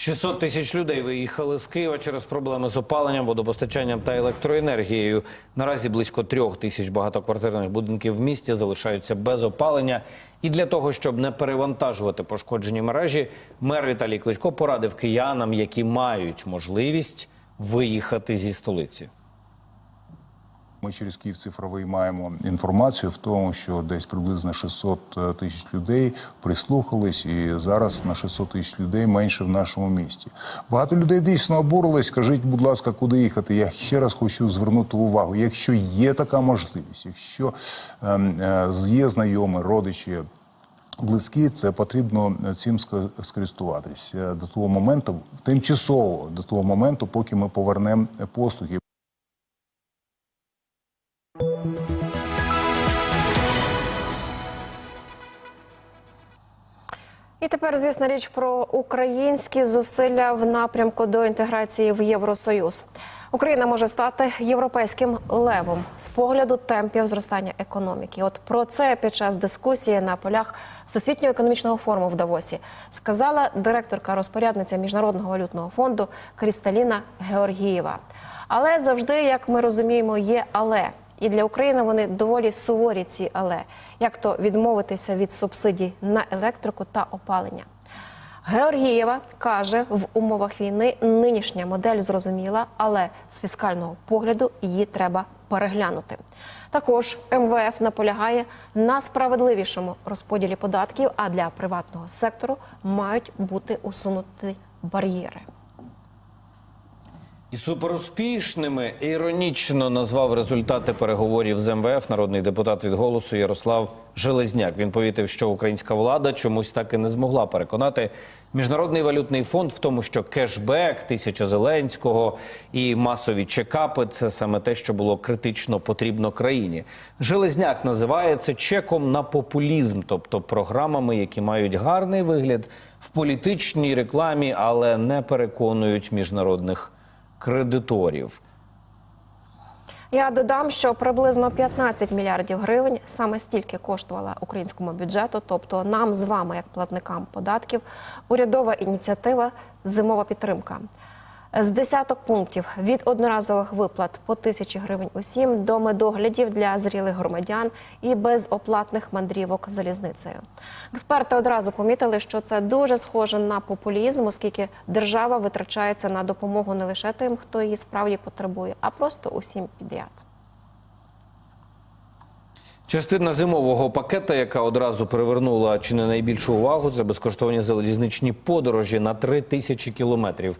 600 тисяч людей виїхали з Києва через проблеми з опаленням, водопостачанням та електроенергією. Наразі близько трьох тисяч багатоквартирних будинків в місті залишаються без опалення. І для того, щоб не перевантажувати пошкоджені мережі, мер Віталій Кличко порадив киянам, які мають можливість виїхати зі столиці. Через Київ цифровий маємо інформацію в тому, що десь приблизно 600 тисяч людей прислухались, і зараз на 600 тисяч людей менше в нашому місті. Багато людей дійсно обурились. Скажіть, будь ласка, куди їхати? Я ще раз хочу звернути увагу. Якщо є така можливість, якщо ем, е, є знайомі, родичі. Близькі, це потрібно цим ска- скористуватись е, до того моменту, тимчасово до того моменту, поки ми повернемо послуги. І тепер, звісно, річ про українські зусилля в напрямку до інтеграції в Євросоюз. Україна може стати європейським левом з погляду темпів зростання економіки. От про це під час дискусії на полях Всесвітнього економічного форуму в Давосі сказала директорка розпорядниця міжнародного валютного фонду Крісталіна Георгієва. Але завжди, як ми розуміємо, є але. І для України вони доволі суворі ці але як то відмовитися від субсидій на електрику та опалення. Георгієва каже, в умовах війни нинішня модель зрозуміла, але з фіскального погляду її треба переглянути. Також МВФ наполягає на справедливішому розподілі податків, а для приватного сектору мають бути усунуті бар'єри. І суперуспішними іронічно назвав результати переговорів з МВФ народний депутат від голосу Ярослав Железняк. Він повітив, що українська влада чомусь так і не змогла переконати міжнародний валютний фонд в тому, що кешбек, тисяча Зеленського і масові чекапи це саме те, що було критично потрібно країні. Железняк називає це чеком на популізм, тобто програмами, які мають гарний вигляд в політичній рекламі, але не переконують міжнародних кредиторів. Я додам, що приблизно 15 мільярдів гривень саме стільки коштувала українському бюджету, тобто нам з вами, як платникам податків, урядова ініціатива Зимова підтримка. З десяток пунктів від одноразових виплат по тисячі гривень усім до медоглядів для зрілих громадян і безоплатних мандрівок залізницею. Експерти одразу помітили, що це дуже схоже на популізм, оскільки держава витрачається на допомогу не лише тим, хто її справді потребує, а просто усім підряд. Частина зимового пакета, яка одразу привернула чи не найбільшу увагу, це безкоштовні залізничні подорожі на три тисячі кілометрів.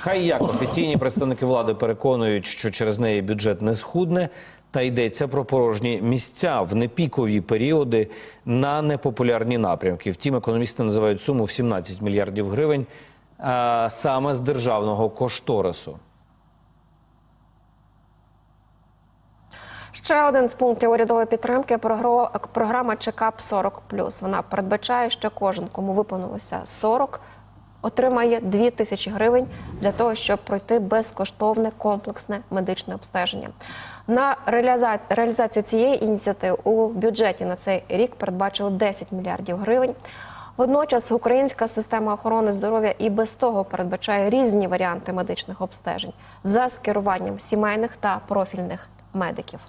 Хай як офіційні представники влади переконують, що через неї бюджет не схудне, та йдеться про порожні місця в непікові періоди на непопулярні напрямки. Втім, економісти називають суму в 17 мільярдів гривень а, саме з державного кошторису. Ще один з пунктів урядової підтримки програма Чекап 40 Вона передбачає, що кожен, кому виповнилося 40, отримає 2 тисячі гривень для того, щоб пройти безкоштовне комплексне медичне обстеження. На реаліза- реалізацію цієї ініціативи у бюджеті на цей рік передбачили 10 мільярдів гривень. Водночас українська система охорони здоров'я і без того передбачає різні варіанти медичних обстежень за скеруванням сімейних та профільних медиків.